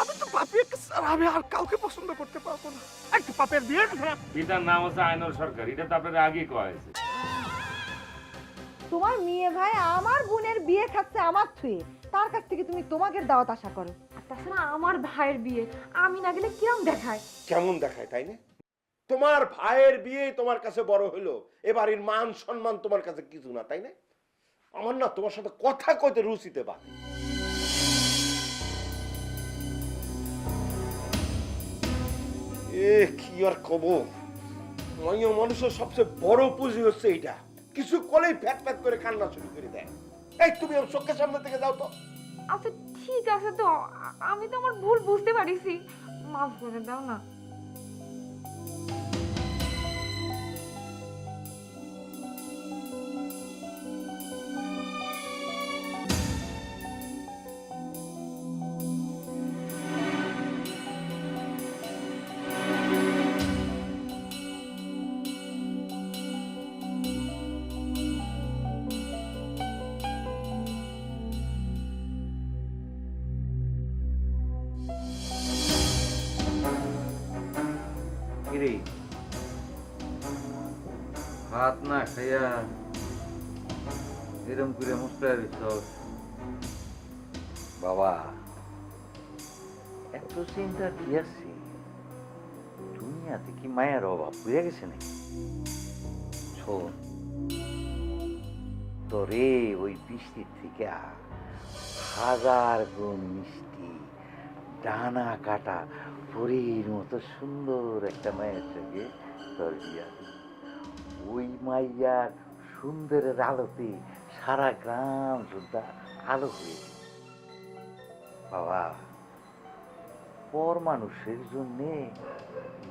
আমি তো পাপিয়াকে ছাড়া আমি আর কাউকে পছন্দ করতে পারব না। একটু পাপের বিয়ে খারাপ এটার নাম হচ্ছে আইনুল সরকার এটা তো আপনার আগে কয়া হয়েছে। তোমার মেয়ে ভাই আমার বোনের বিয়ে খাচ্ছে আমার থুয়ে। তার কাছ থেকে তুমি তোমাকে দাওয়াত আশা করো। আর তাছাড়া আমার ভাইয়ের বিয়ে আমি না গেলে কিরম দেখায়? কেমন দেখায় তাই না? তোমার ভাইয়ের বিয়ে তোমার কাছে বড় হলো এবারের মান সম্মান তোমার কাছে কিছু না তাই না? আমার না তোমার সাথে কথা কইতে রুচিতে বা কি আর কব মাইয়া মানুষের সবচেয়ে বড় পুঁজি হচ্ছে এইটা। কিছু কলেই ফ্যাট ফ্যাট করে কান্না শুরু করে দেয়। এই, তুমি ওর চোখের সামনে থেকে যাও তো। আচ্ছা ঠিক আছে তো। আমি তো আমার ভুল বুঝতে পারিছি। মাফ করে দাও না। ভাত না খাইয়া এরম করে মুস্তায় রইছস বাবা, এত চিন্তা কি আছে? দুনিয়াতে কি মায়ের অভাব বুঝে গেছে নাকি? শোন, তোরে ওই বৃষ্টির থেকে হাজার গুণ মিষ্টি ডানা কাটা, পরীর মতো সুন্দর একটা মায়ের সঙ্গে তোর বিয়া। ওই মাইয়ার সুন্দরের আলোতে সারা গ্রাম সুদ্ধা আলো হয়ে বাবা পর মানুষের জন্যে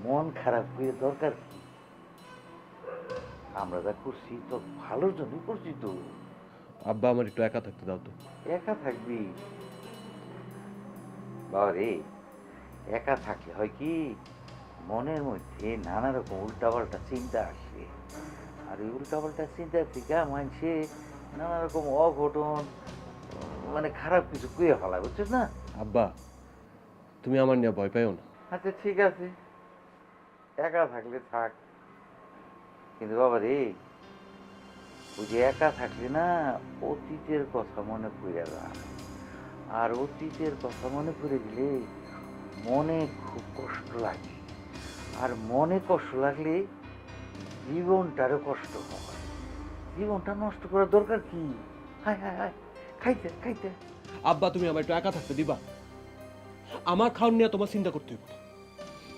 মন খারাপ হয়ে দরকার কি? আমরা যা করছি তো ভালোর জন্যই করছি তো। আব্বা আমার একটু একা থাকতে দাও তো। একা থাকবি? বাবা রে একা থাকলে হয় কি? মনের মধ্যে নানা রকম উল্টাপাল্টা চিন্তা আসে। আর এই উল্টাপাল্টা চিন্তা থেকে মানুষে নানা রকম অঘটন মানে খারাপ কিছু কুয়ে ফেলা বুঝছিস না? আব্বা তুমি আমার নিয়ে ভয় পাইও না। আচ্ছা ঠিক আছে। একা থাকলে থাক। কিন্তু বাবা রে ওই যে একা থাকলে না অতীতের কথা মনে পড়ে যা আর অতীতের কথা মনে পড়ে গেলে মনে খুব কষ্ট লাগে। আর মনে কষ্ট লাগলে জীবনটারও কষ্ট হয়। জীবনটা নষ্ট করার দরকার কি? হায় হায় হায় খাইতে খাইতে। আব্বা তুমি আমার একটু একা থাকতে দিবা। আমার খাওয়ান নিয়ে তোমার চিন্তা করতে হবে।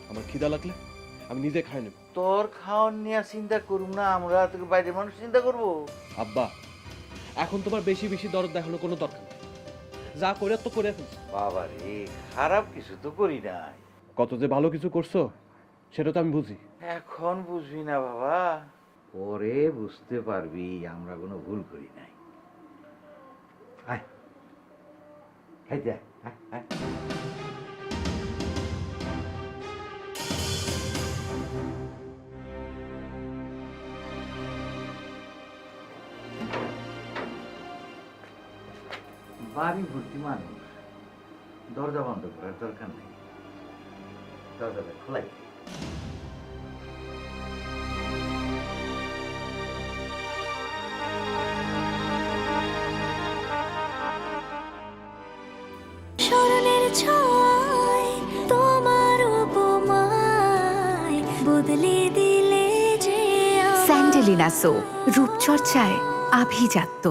আমার খিদা লাগলে আমি নিজে খাই নেব। তোর খাওয়ান নিয়ে চিন্তা করুম না আমরা তোকে বাইরের মানুষ চিন্তা করব। আব্বা এখন তোমার বেশি বেশি দরদ দেখানোর কোনো দরকার নেই। যা করে তো করে ফেলছো। বাবা রে খারাপ কিছু তো করি নাই। কত যে ভালো কিছু করছ সেটা তো আমি বুঝি। এখন বুঝবি না বাবা। পরে বুঝতে পারবি আমরা কোনো ভুল করি নাই। আয়। খাইতে আয়, আয়, আয়। বাড়ি ভর্তি মানুষ। দরজা বন্ধ করার দরকার নেই। দরজাটা খোলাই। স্মরণের ছয় তোমার বদলে দিলে যে। স্যান্ডেলিনা সো রূপচর্চায় আভিজাত্য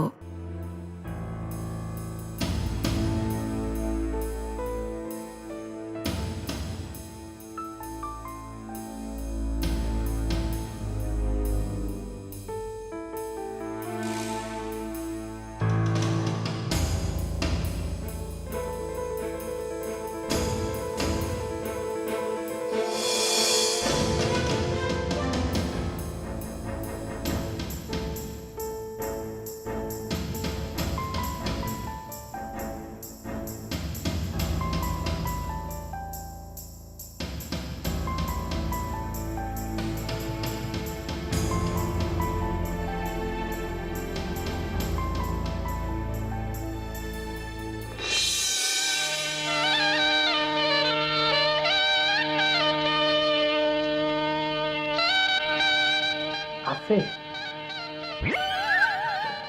আছে?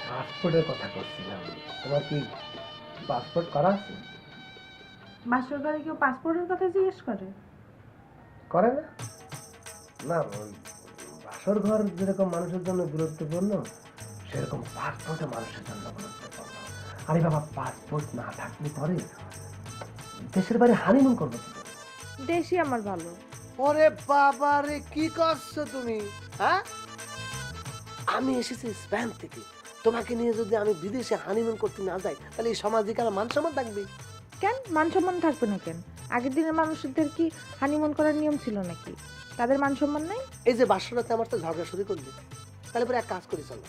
পাসপোর্টের কথা করছিলাম তোমার কি পাসপোর্ট করা আছে? বাসর ঘরে কেউ পাসপোর্টের কথা জিজ্ঞেস করে? করে না? না বাসর ঘর যেরকম মানুষের জন্য গুরুত্বপূর্ণ সেরকম পাসপোর্টও মানুষের জন্য গুরুত্বপূর্ণ। আরে বাবা পাসপোর্ট না থাকলে পরে দেশের বাইরে হানিমুন করব? দেশই আমার ভালো। ওরে বাবা রে কি করছ তুমি হ্যাঁ? আমি এসেছি স্পেন থেকে। তোমাকে নিয়ে যদি আমি বিদেশে হানিমুন করতে না যাই তাহলে এই সমাজে কারা মান সম্মান থাকবে? কেন? মান সম্মান থাকবে না কেন? আগের দিনের মানুষদের কি হানিমুন করার নিয়ম ছিল নাকি? তাদের মান সম্মান নাই? এই যে বাসরাতে আমার তো ঝগড়া শুরু করবে তাহলে পরে এক কাজ করি চলো।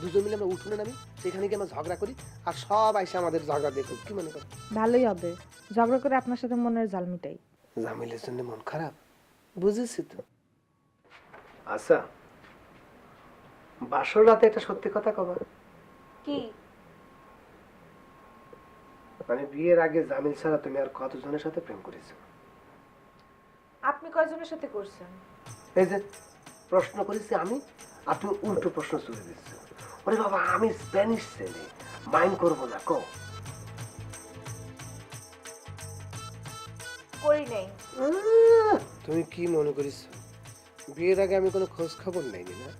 দুজন মিলে আমরা উঠোনে নামি সেখানে গিয়ে আমরা ঝগড়া করি আর সব আইসে আমাদের ঝগড়া দেখুক কি মনে করো? ভালোই হবে। ঝগড়া করে আপনার সাথে মনের জাল মিটাই। জামিলের জন্য মন খারাপ? বুঝেছি তো। আচ্ছা বাসর রাতে একটা সত্যি কথা কবা। কি? মানে বিয়ের আগে জামিল ছাড়া তুমি আর কতজনের সাথে প্রেম করেছ? আপনি কয়জনের সাথে করছেন? এই যে প্রশ্ন করেছি আমি আর তুমি উল্টো প্রশ্ন চলে দিচ্ছ। ওরে বাবা আমি স্প্যানিশ ছেলে মাইন্ড করব না কো করি নাই। তুমি কি মনে করিস? বিয়ের আগে আমি কোনো খোঁজ খবর নেইনি না?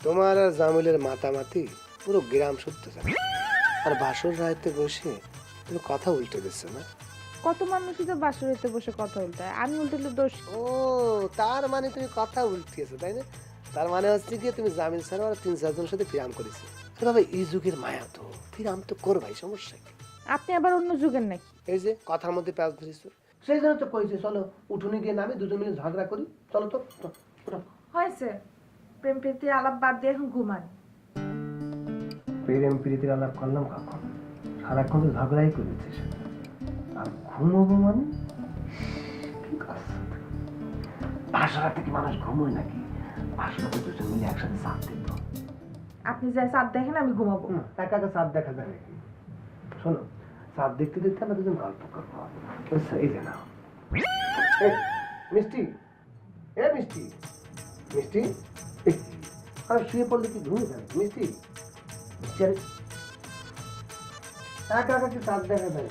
তোমার আর জামিলের মাতামাতি পুরো গ্রাম শুদ্ধ যাবে আর বাসর রায়তে বসে তুমি কথা উল্টে দিচ্ছ না? কত মানুষই তো বাসরিতে বসে কথা উল্টায়। আমি উল্টালে দোষ ও তার মানে তুমি কথা উল্টিয়েছো তাই না? তার মানে হচ্ছে কি তুমি জামিল স্যার আর তিন চারজনের সাথে ফিরাম করেছ। আরে বাবা এই যুগের মায়া তো ফিরাম তো করবাই সমস্যা কি? আপনি আবার অন্য যুগের নাকি? এই যে কথার মধ্যে প্যাঁচ ধরিস সেই জন্য তো কইছে চলো উঠোনে গিয়ে নামে দুজন মিলে ঝগড়া করি। চলো তো। হয়েছে প্রেম প্রীতি আলাপ বাদ দিয়ে এখন ঘুমান প্রেম প্রীতির আলাপ করলাম কখন? সারাক্ষণ তো ঝগড়াই করেছিস। আর ঘুমোবো মানে? কি করছ তুই? বাসরাতে মানুষ ঘুমোয় নাকি? বাসরাতে দুজন মিলে একসাথে চাপ দিব আপনি যাই চাঁদ দেখেন আমি ঘুমাবো। একা একা চাঁদ দেখা নাকি? শোনো চাঁদ দেখতে দেখতে আমরা দুজন গল্প করব? এই যে মিষ্টি। এ মিষ্টি। মিষ্টি আরে শুয়ে পড়লে কি ঘুমিয়ে যাবে? আরে। একা একা কি চাঁদ দেখা যায়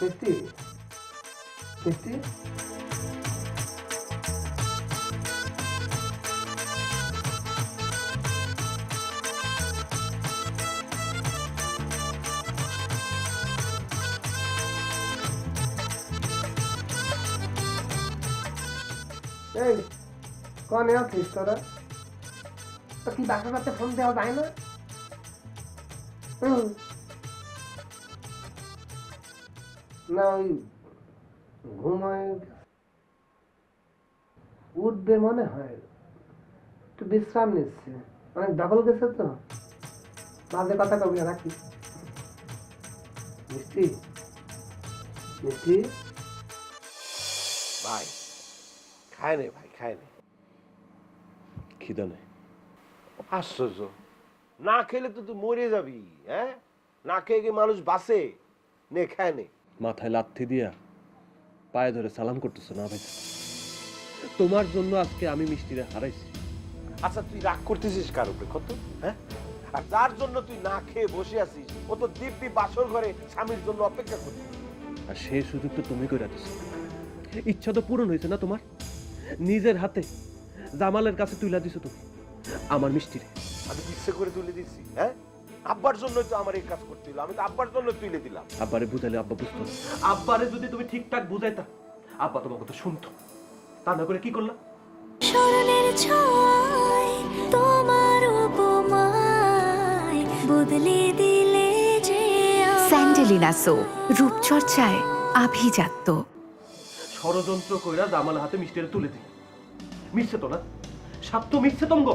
মিষ্টি? মিষ্টি? এই কনে আছিস তোরা তো কি বাসা রাতে ফোন দেওয়া যায় না? হুম না ওই ঘুমায় উঠবে মনে হয়। একটু বিশ্রাম নিচ্ছে। অনেক ডাবল গেছে তো। মাঝে কথা কবি রাখি। মিষ্টি? মিষ্টি? ভাই খায় নে ভাই খায় নে? খিদা নেই। আশ্চর্য। না খেলে তো তুই মরে যাবি হ্যাঁ? না খেয়ে গিয়ে মানুষ বাঁচে নে খায় নে। মাথায় লাথি দিয়া পায়ে ধরে সালাম করতেছো না ভাই? তোমার জন্য আজকে আমি মিষ্টিরে হারাইছি। আচ্ছা তুই রাগ করতেছিস কার উপরে কত? হ্যাঁ? আর যার জন্য তুই না খেয়ে বসে আছিস ও তো দিব্যি বাসর ঘরে স্বামীর জন্য অপেক্ষা করছিস আর সেই সুযোগ তো তুমি করে দিছো। ইচ্ছা তো পূরণ হয়েছে না তোমার? নিজের হাতে জামালের কাছে তুইলা দিছো তুমি। আমার মিষ্টিরে। আমি ইচ্ছে করে তুলে দিচ্ছি হ্যাঁ? আব্বার জন্যই তো আমার এই কাজ করতে হলো আমি তো আব্বার জন্য তুলে দিলাম। আব্বারে বুঝাইলে আব্বা বুঝতো না। আব্বারে যদি তুমি ঠিকঠাক বুঝাইতা আব্বা তোমার কথা শুনতো। তা না করে কি করলা? স্মরণের ছয় তোমার উপমায় বদলে দিলে যে আমায়। স্যান্ডেলিনা সো রূপচর্চায় আভিজাত্য। ষড়যন্ত্র কইরা জামাল হাতে মিষ্টিরে তুলে দিই মিশছে তো না সাপ তো মিশছে তমগো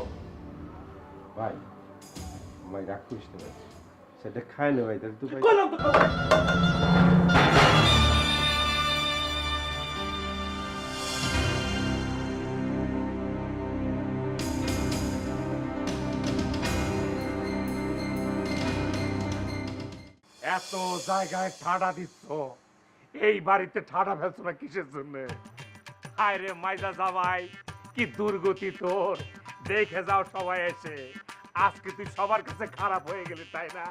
ভাই ভাই রাগ করিস না ভাই সেটা খায় না ভাই তাহলে তুই ভাই কইলাম তো কথা। এত জায়গায় ঠাডা দিচ্ছ। এই বাড়িতে ঠাডা ফেলছো না কিসের জন্য? হায় রে মাইজা জামাই। কি দুর্গতি তোর? দেখে যাও সবাই এসে। আজকে তুই সবার কাছে খারাপ হয়ে গেলি, তাই না?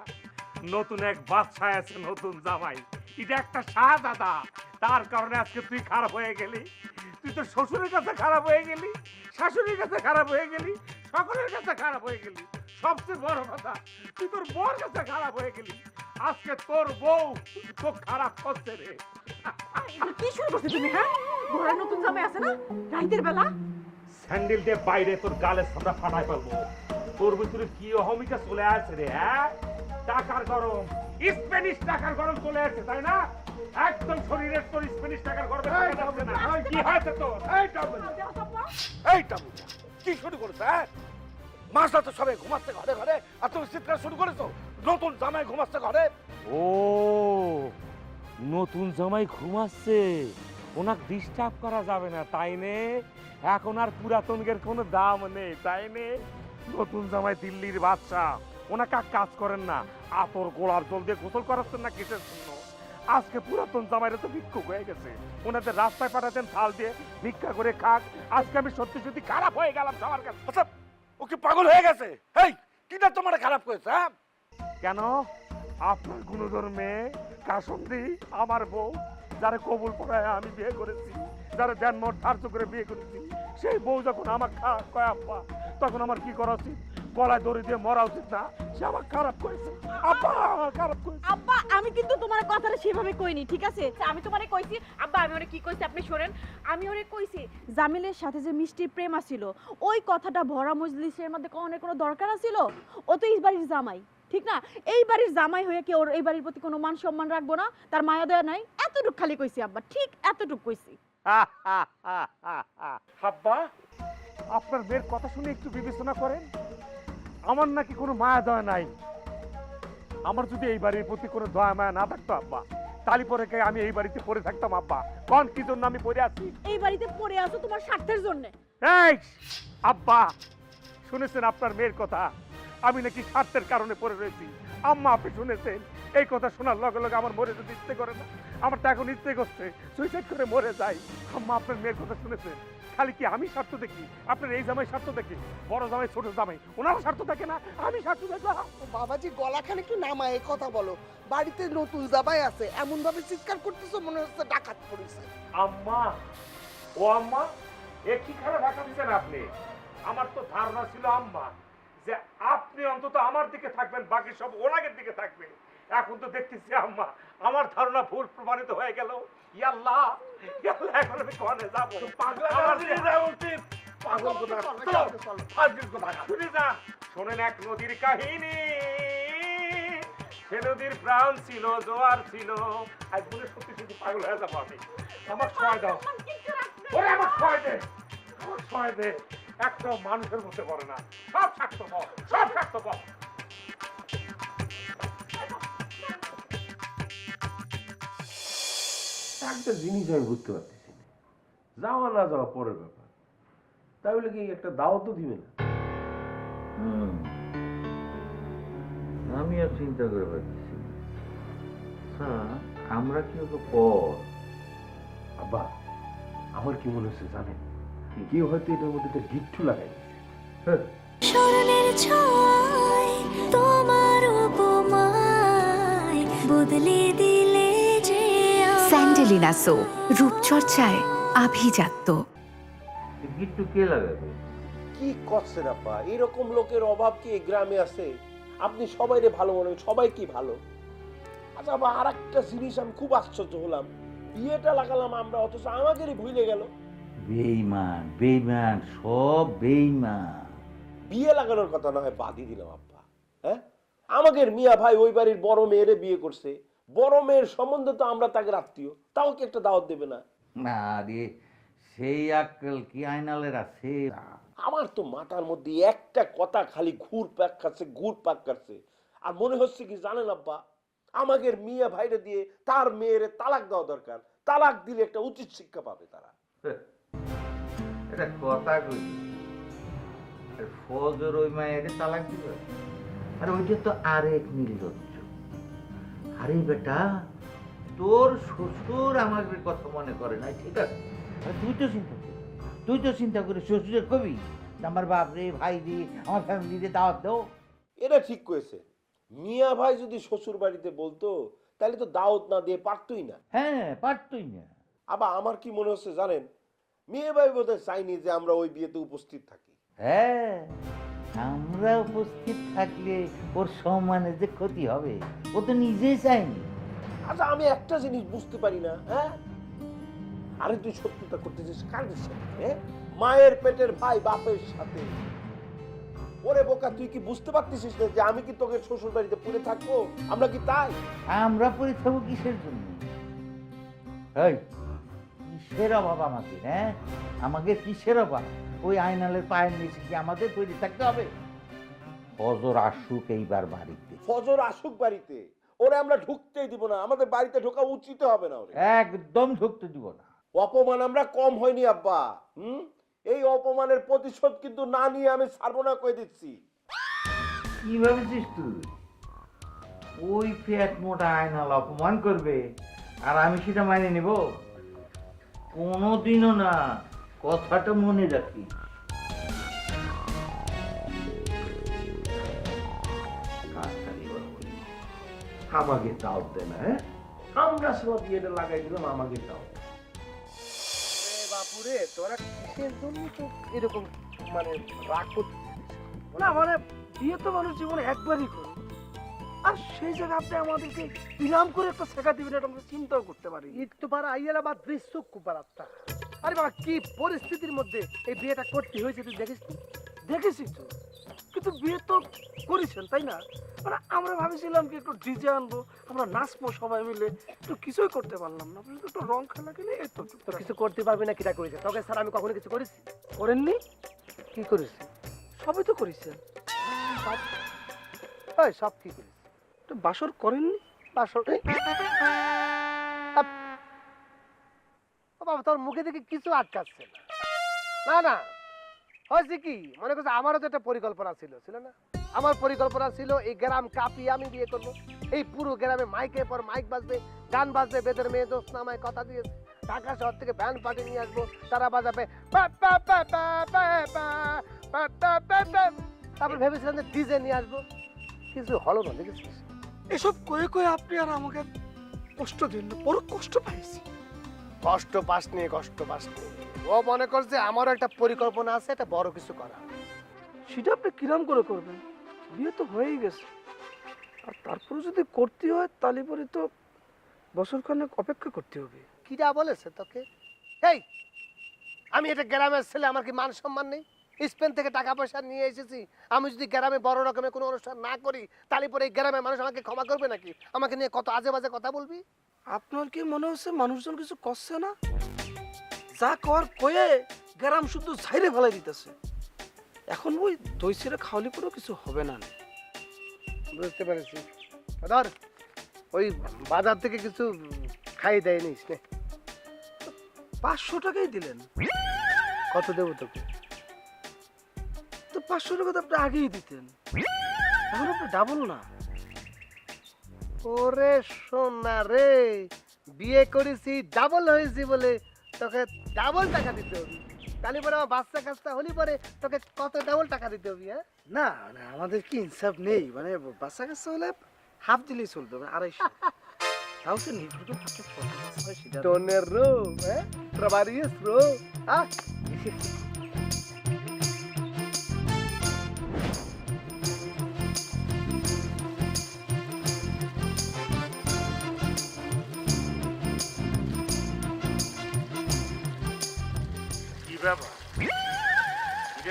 নতুন এক বাচ্চা আছে, নতুন জামাই। এটা একটা শাহজাদা। তার কারণে আজকে তুই খারাপ হয়ে গেলি। তুই তোর শ্বশুরের কাছে খারাপ হয়ে গেলি, শাশুড়ির কাছে খারাপ হয়ে গেলি, সকলের কাছে খারাপ হয়ে গেলি। সবচেয়ে বড় কথা, তুই তোর বউর কাছে খারাপ হয়ে গেলি। আজকে তোর বউ তোর খারাপ করছে রে। কি শুরু করছ তুমি হ্যাঁ? ঘোড়া নতুন জামাই আছে না? রাইতের বেলা? স্যান্ডেল দিয়ে বাইরে তোর গালের সাদা ফাটাই ফেলব। তোর ভিতরে কি অহমিকা চলে আসছে রে হ্যাঁ? টাকার গরম। স্প্যানিশ টাকার গরম চলে আসছে তাই না? একদম শরীরের তোর স্প্যানিশ টাকার গরমে কি হয়েছে তোর? এই এই কি শুরু করেছে হ্যাঁ? মাসটা তো সবাই ঘুমাচ্ছে ঘরে ঘরে আর তুমি চিৎকার শুরু করেছ? নতুন জামাই ঘুমাচ্ছে ঘরে? ও নতুন জামাই ঘুমাচ্ছে। ওনাকে ডিস্টার্ব করা যাবে না তাই নে? এখন আর পুরাতনগের কোনো দাম নেই তাই নে? নতুন জামাই দিল্লির বাদশা ওনাকে কাজ করেন না। আতর গোলার জল দিয়ে গোসল করাচ্ছেন না কিসের জন্য? আজকে পুরাতন জামাইরা তো ভিক্ষুক হয়ে গেছে। ওনাদের রাস্তায় পাঠাতেন থাল দিয়ে ভিক্ষা করে খাক। আজকে আমি সত্যি সত্যি খারাপ হয়ে গেলাম সবার কাছে। আচ্ছা ও কি পাগল হয়ে গেছে? হেই কিটা তোমার খারাপ করেছে হ্যাঁ? কেন? আপনার গুণধর মেয়ে কাসন্দি আমার বউ যারা কবুল পড়ায় আমি বিয়ে করেছি, যারা দেনমঠ ধার্য করে বিয়ে করেছি, সেই বউ যখন আমার খা- কয়, আব্বা, তখন আমার কি করা উচিত? গলায় দড়ি দিয়ে মরা উচিত না? সে আমার খারাপ করেছে। আব্বা আমার খারাপ করেছে। আব্বা, আমি কিন্তু তোমার কথাটা সেভাবে কইনি, ঠিক আছে? আমি তোমারে কইছি, আব্বা, আমি ওরে কি কইছি আপনি শোনেন। আমি ওরে কইছি, জামিলের সাথে যে মিষ্টির প্রেম আছিল, ওই কথাটা ভরা মজলিসের মধ্যে কনের কোনো দরকার আছিল? ও তো এই বাড়ির জামাই। ঠিক না? এই বাড়ির জামাই হয়ে কি ওর এই বাড়ির প্রতি কোনো মান সম্মান রাখব না? তার মায়া দয়া নাই? এতটুক খালি কইছি আব্বা ঠিক এতটুক কইছি। আব্বা আপনার মেয়ের কথা শুনে একটু বিবেচনা করেন। আমার নাকি কোনো মায়া দয়া নাই। আমার যদি এই বাড়ির প্রতি কোনো দয়া মায়া না থাকতো আব্বা তালি পরে কে আমি এই বাড়িতে পড়ে থাকতাম আব্বা? কোন কি জন্য আমি পড়ে আছি? এই বাড়িতে পড়ে আছো তোমার স্বার্থের জন্য। এই আব্বা শুনেছেন আপনার মেয়ের কথা? আমি নাকি স্বার্থের কারণে পড়ে রয়েছি। আম্মা আপনি শুনেছেন? এই কথা শোনার লগে লগে আমার মরে যেতে ইচ্ছে করে না। আমার তো এখন ইচ্ছে করছে সুইসাইড করে মরে যাই। আম্মা আপনার মেয়ের কথা শুনেছেন? খালি কি আমি স্বার্থ দেখি? আপনার এই জামাই স্বার্থ দেখি? বড় জামাই ছোট জামাই ওনারা স্বার্থ দেখে না? আমি স্বার্থ দেখলাম। বাবাজি গলা গলাখানে একটু নামায় এই কথা বলো। বাড়িতে নতুন জামাই আছে এমন ভাবে চিৎকার করতেছো মনে হচ্ছে ডাকাত পড়েছে। আম্মা ও আম্মা এ কি খারাপ ঢাকা দিচ্ছেন আপনি? আমার তো ধারণা ছিল আম্মা যে আপনি অন্তত আমার দিকে থাকবেন বাকি সব ওনাগের দিকে থাকবে। এখন তো দেখতেছি আম্মা আমার ধারণা ভুল প্রমাণিত হয়ে গেল। ইয়াল্লাহ ইয়াল্লাহ এখন আমি কনে যাব। পাগলা পাগল কোথা শোনেন এক নদীর কাহিনী। সে নদীর প্রাণ ছিল জোয়ার ছিল। আজ বলে সত্যি সত্যি পাগল হয়ে যাব আমি। আমার ছয় দাও। ওরে আমার ছয় দে। আমার ছয় দে। একদম মানুষের মধ্যে পড়ে না। সব স্বার্থপর সব স্বার্থপর একটা জিনিস আমি বুঝতে পারতেছি না। যাওয়া না যাওয়া পরের ব্যাপার। তাহলে কি একটা দাওয়াতও দিবে না? আমি আর চিন্তা করে পাচ্ছি। আচ্ছা, আমরা কি ওকে পর? আব্বা আমার কি মনে হচ্ছে জানেন? কেউ হয়তো এটার মধ্যে একটা গিট্টু লাগাই হ্যাঁ, স্মরণের ছয় তোমার উপমায় বদলে দিলে যে স্যান্ডেলিনা সো রূপচর্চায় আভিজাত্য। গিট্টু কে লাগাবে? কি করছেন আব্বা এরকম লোকের অভাব কি এই গ্রামে আছে? আপনি সবাইরে ভালো মনে করেন, সবাই কি ভালো? আচ্ছা আবার আর একটা জিনিস আমি খুব আশ্চর্য হলাম। বিয়েটা লাগালাম আমরা অথচ আমাদেরই ভুলে গেল। বেইমান বেইমান সব বেইমান বিয়ে লাগানোর কথা না হয় বাদই দিলাম আব্বা। হ্যাঁ? আমাদের মিয়া ভাই ওই বাড়ির বড় মেয়েরে বিয়ে করছে। বড় মেয়ের সম্বন্ধে তো আমরা তাকে আত্মীয়। তাও কি একটা দাওয়াত দেবে না? না রে সেই আক্কেল কি আইনালের আছে? আমার তো মাথার মধ্যে একটা কথা খালি ঘুর পাক খাচ্ছে ঘুর পাক খাচ্ছে। আর মনে হচ্ছে কি জানেন আব্বা? আমাদের মিয়া ভাইরে দিয়ে তার মেয়েরে তালাক দেওয়া দরকার। তালাক দিলে একটা উচিত শিক্ষা পাবে তারা। এটা কথা কই আর ফজর ওই মায়ের তালাক দিল? আর ওইটা তো আরেক নির্লজ্জ। আরে বেটা তোর শ্বশুর আমার কথা মনে করে না ঠিক আছে? তুই তো চিন্তা। তুই তো চিন্তা করে শ্বশুরের কবি? আমার বাপ রে ভাই রে আমার ফ্যামিলিতে দাওয়াত দাও। এটা ঠিক করেছে মিয়া ভাই যদি শ্বশুর বাড়িতে বলতো তাহলে তো দাওয়াত না দিয়ে পারতই না। হ্যাঁ পারতই না। আবার আমার কি মনে হচ্ছে জানেন? মেয়ে ভাই বোধহয় চাইনি যে আমরা ওই বিয়েতে উপস্থিত থাকি। হ্যাঁ আমরা উপস্থিত থাকলে ওর সম্মানে যে ক্ষতি হবে ও তো নিজেই চায়নি। আচ্ছা আমি একটা জিনিস বুঝতে পারি না হ্যাঁ? আরে তুই সত্যতা করতেছিস কার সাথে হ্যাঁ? মায়ের পেটের ভাই বাপের সাথে। ওরে বোকা তুই কি বুঝতে পারতেছিস না যে আমি কি তোকে শ্বশুর বাড়িতে পড়ে থাকব? আমরা কি তাই? আমরা পড়ে থাকব কিসের জন্য? এই কিসের অভাব আমাকে হ্যাঁ আমাকে কিসের অভাব? ওই আয়নালের পায়ের নিচে কি আমাদের তৈরি থাকতে হবে? ফজর আসুক এইবার বাড়িতে। ফজর আসুক বাড়িতে। ওরে আমরা ঢুকতেই দিব না আমাদের বাড়িতে ঢোকা উচিত হবে না ওরে। একদম ঢুকতে দিব না। অপমান আমরা কম হয়নি আব্বা। হুম? এই অপমানের প্রতিশোধ কিন্তু না নিয়ে আমি ছাড়বো না কয়ে দিচ্ছি। কি ভাবছিস তুই? ওই ফ্যাট মোটা আয়নাল অপমান করবে আর আমি সেটা মাইনে নেব? কোনোদিনও না, কথাটা মনে রাখি। আমাকে দাও দে না হ্যাঁ? আমরা সব বিয়েটা লাগাই দিলাম, আমাকে দাও বাপুরে, তোরা কিসের জন্য তো এরকম মানে রাগ করছিস? না মানে বিয়ে তো মানুষ জীবনে একবারই করে। আর সেই জায়গায় আপনি আমাদেরকে ইনাম করে একটা শেখা দিবেন এটা আমরা চিন্তাও করতে পারি একটু পারা আইয়ালা বা দৃশ্য কুপারাত্তা আরে বাবা কি পরিস্থিতির মধ্যে এই বিয়েটা করতে হয়েছে তুই দেখিস দেখেছিস তো। কিন্তু বিয়ে তো করেছেন তাই না? মানে আমরা ভাবছিলাম কি একটু ডিজে আনব আমরা নাচবো সবাই মিলে। একটু কিছুই করতে পারলাম না। আপনি একটু রং খেলা খেলে এই তো কিছু করতে পারবি না কিটা করেছে তোকে স্যার আমি কখনো কিছু করেছি? করেননি? কি করেছি সবই তো করেছেন। সব সব কি করেছি বাসর করেননি? বাসর? বাবা, তোর মুখে দেখে কিছু আটকাচ্ছে না। না হয়েছে কি? মনে করছে আমারও তো একটা পরিকল্পনা ছিল ছিল না? আমার পরিকল্পনা ছিল এই গ্রাম আমি বিয়ে করব। এই পুরো গ্রামে পর মাইক বাজবে, গান বাজবে, বেদের মেয়ে দোষ নামায় কথা দিয়েছে। ঢাকা শহর থেকে ব্যান্ড পার্টি নিয়ে আসব, তারা বাজাবে তারপর ভেবেছিলাম যে ডিজে নিয়ে আসব। কিছু হলো না, দেখেছিস? এসব কয়ে কয়ে আপনি আর আমাকে কষ্ট দিন বড় কষ্ট পাইছি। কষ্ট পাসনি কষ্ট পাসনি। ও মনে কর যে আমারও একটা পরিকল্পনা আছে এটা বড় কিছু করা। সেটা আপনি কিরাম করে করবেন? বিয়ে তো হয়েই গেছে। আর তারপরে যদি করতে হয় তাহলে পরে তো বছর খানেক অপেক্ষা করতে হবে। কিরা বলেছে তোকে? এই আমি এটা গ্রামের ছেলে আমার কি মান সম্মান নেই? স্পেন থেকে টাকা পয়সা নিয়ে এসেছি। আমি যদি গ্রামে বড় রকমের কোনো অনুষ্ঠান না করি তাহলে পরে এই গ্রামের মানুষ আমাকে ক্ষমা করবে নাকি? আমাকে নিয়ে কত আজে বাজে কথা বলবি? আপনার কি মনে হচ্ছে মানুষজন কিছু করছে না? যা কর কয়ে গ্রাম শুধু ছাইরে ফেলাই দিতেছে। এখন ওই দই ছেড়ে খাওয়ালি পরেও কিছু হবে না। বুঝতে পেরেছি। ধর ওই বাজার থেকে কিছু খাই দেয় নিস পাঁচশো টাকাই দিলেন। কত দেবো তোকে? পাঁচশো টাকা তো আপনি আগেই দিতেন। এখন আপনি ডাবল না। ওরে সোনা রে বিয়ে করেছি ডাবল হয়েছি বলে তোকে ডাবল টাকা দিতে হবে। তাহলে পরে আমার বাচ্চা কাচ্চা হলি পরে তোকে কত ডাবল টাকা দিতে হবে হ্যাঁ? না না আমাদের কি ইনসাফ নেই? মানে বাচ্চা কাচ্চা হলে হাফ দিলেই চলবে মানে আড়াইশো। তাও তো নির্ভর টোনের রো হ্যাঁ? ট্রাভারিয়াস রো হ্যাঁ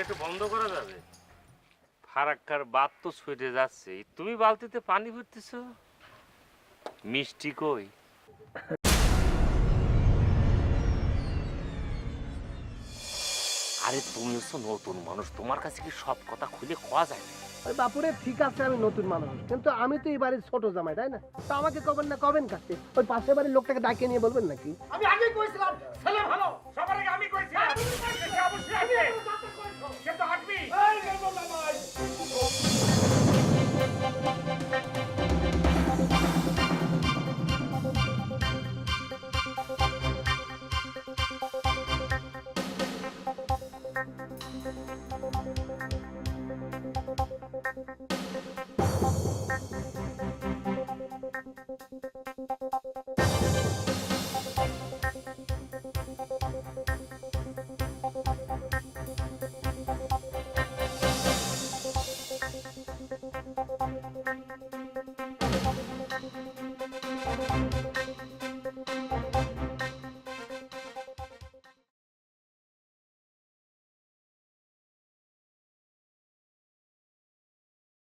একটু বন্ধ করা যাবে? ফারাক্কার বাদ তো ছুটে যাচ্ছে। তুমি বালতিতে পানি ভরতেছ? মিষ্টি কই? আরে তুমি হচ্ছে নতুন মানুষ। তোমার কাছে কি সব কথা খুলে খাওয়া যায়? না? ওই বাপুরে ঠিক আছে আমি নতুন মানুষ। কিন্তু আমি তো এই বাড়ির ছোট জামাই তাই না? তো আমাকে কবেন না কবেন কাছে ওই পাশের বাড়ির লোকটাকে ডাকিয়ে নিয়ে বলবেন নাকি? আমি আগে কইছিলাম ছেলে ভালো। সবার আগে আমি কইছিলাম